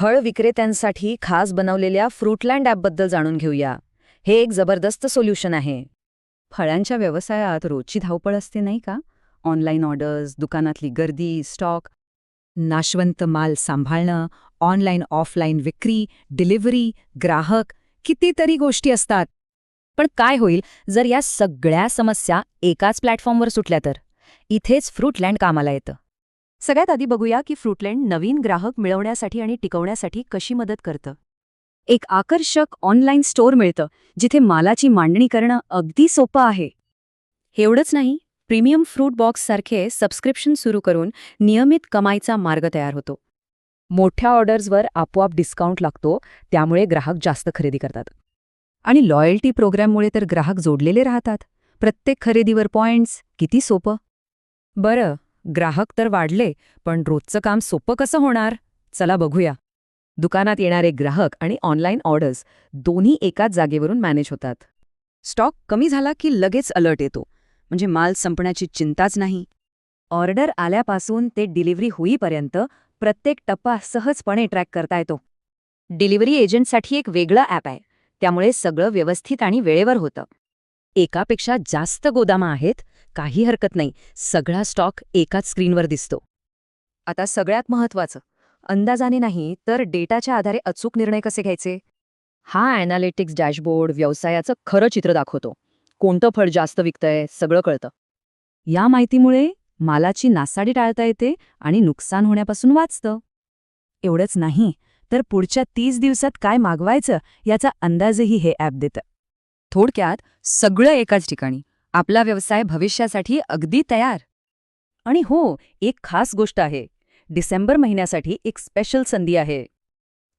फळ विक्रेत्यांसाठी खास बनवलेल्या फ्रूटलँड ॲपबद्दल जाणून घेऊया. हे एक जबरदस्त सोल्युशन आहे. फळांच्या व्यवसायात रोजची धावपळ असते नाही का? ऑनलाईन ऑर्डर्स दुकानातली गर्दी स्टॉक नाशवंत माल सांभाळणं ऑनलाईन ऑफलाईन विक्री डिलिव्हरी ग्राहक कितीतरी गोष्टी असतात. पण काय होईल जर या सगळ्या समस्या एकाच प्लॅटफॉर्मवर सुटल्या तर? इथेच फ्रूटलँड कामाला येतं. सगळ्यात आधी बघूया की फ्रूटलँड नवीन ग्राहक मिळवण्यासाठी आणि टिकवण्यासाठी कशी मदत करतं. एक आकर्षक ऑनलाईन स्टोअर मिळतं जिथे मालाची मांडणी करणं अगदी सोपं आहे. एवढंच नाही प्रीमियम फ्रूट बॉक्ससारखे सबस्क्रिप्शन सुरू करून नियमित कमाईचा मार्ग तयार होतो. मोठ्या ऑर्डर्सवर आपोआप डिस्काउंट लागतो त्यामुळे ग्राहक जास्त खरेदी करतात. आणि लॉयल्टी प्रोग्रॅममुळे तर ग्राहक जोडलेले राहतात. प्रत्येक खरेदीवर पॉइंट्स किती सोपं. बरं ग्राहक तर वाढले पण रोजचं काम सोपं कसं होणार? चला बघूया. दुकानात येणारे ग्राहक आणि ऑनलाईन ऑर्डर्स दोन्ही एकाच जागेवरून मॅनेज होतात. स्टॉक कमी झाला की लगेच अलर्ट येतो. म्हणजे माल संपण्याची चिंताच नाही. ऑर्डर आल्यापासून ते डिलिव्हरी होईपर्यंत प्रत्येक टप्पा सहजपणे ट्रॅक करता येतो. डिलिव्हरी एजंटसाठी एक वेगळं ॲप आहे. त्यामुळे सगळं व्यवस्थित आणि वेळेवर होतं. एकापेक्षा जास्त गोदामं आहेत काही हरकत नाही. सगळा स्टॉक एकाच स्क्रीनवर दिसतो. आता सगळ्यात महत्त्वाचं अंदाजाने नाही तर डेटाच्या आधारे अचूक निर्णय कसे घ्यायचे? हा अॅनालिटिक्स डॅशबोर्ड व्यवसायाचं खरं चित्र दाखवतो. कोणतं फळ जास्त विकतंय सगळं कळतं. या माहितीमुळे मालाची नासाडी टाळता येते आणि नुकसान होण्यापासून वाचतं. एवढंच नाही तर पुढच्या तीस दिवसात काय मागवायचं याचा अंदाजही हे ॲप देतं. थोडक्यात सगळं एकाच ठिकाणी. आपला व्यवसाय भविष्यासाठी अगदी तयार. आणि हो एक खास गोष्ट आहे. डिसेंबर महिन्यासाठी एक स्पेशल संधी आहे.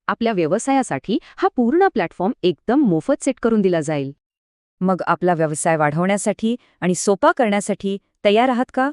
आपल्या व्यवसायासाठी हा पूर्ण प्लॅटफॉर्म एकदम मोफत सेट करून दिला जाईल. मग आपला व्यवसाय वाढवण्यासाठी आणि सोपा करण्यासाठी तयार आहात का?